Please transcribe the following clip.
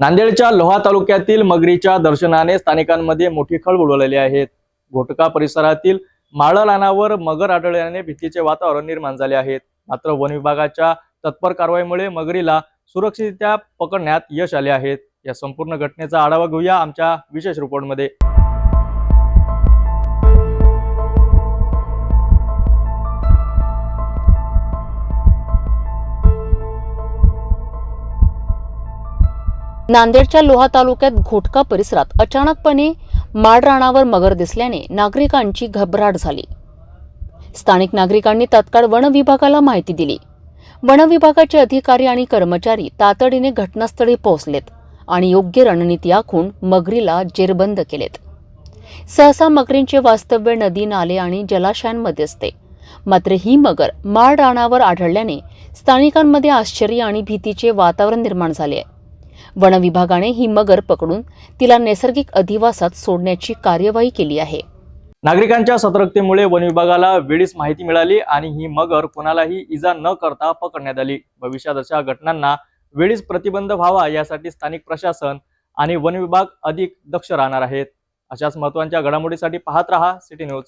नांदेडच्या लोहा तालुक्यातील मगरीच्या दर्शनाने स्थानिकांमध्ये मोठी खळबळ उडवलेली आहे. घोटका परिसरातील माळरानावर मगर आढळल्याने भीतीचे वातावरण निर्माण झाले आहेत मात्र वन विभागाच्या तत्पर कारवाईमुळे मगरीला सुरक्षितरित्या पकडण्यात यश आले आहेत या संपूर्ण घटनेचा आढावा घेऊया आमच्या विशेष रिपोर्टमध्ये नांदेडच्या लोहा तालुक्यात घोटका परिसरात अचानकपणे माडराणावर मगर दिसल्याने नागरिकांची घबराट झाली. स्थानिक नागरिकांनी तत्काळ वन विभागाला माहिती दिली. वन विभागाचे अधिकारी आणि कर्मचारी तातडीने घटनास्थळी पोहोचलेत आणि योग्य रणनीती आखून मगरीला जेरबंद केलेत. सहसा मगरींचे वास्तव्य नदी नाले आणि जलाशयांमध्ये असते. मात्र ही मगर माळ रानावर आढळल्याने स्थानिकांमध्ये आश्चर्य आणि भीतीचे वातावरण निर्माण झाले आहे. वन विभागाने ही मगर पकडून तिला नैसर्गिक अधिवासात सोडण्याची कार्यवाही केली आहे. नागरिकांच्या सतर्कतेमुळे वन विभागाला वेळीच माहिती मिळाली आणि ही मगर कोणालाही इजा न करता पकडण्यात आली. भविष्यात अशा घटनांना वेळीच प्रतिबंध व्हावा यासाठी स्थानिक प्रशासन आणि वनविभाग अधिक दक्ष राहणार आहेत. अशाच महत्त्वाच्या घडामोडीसाठी पाहत रहा सिटी न्यूज.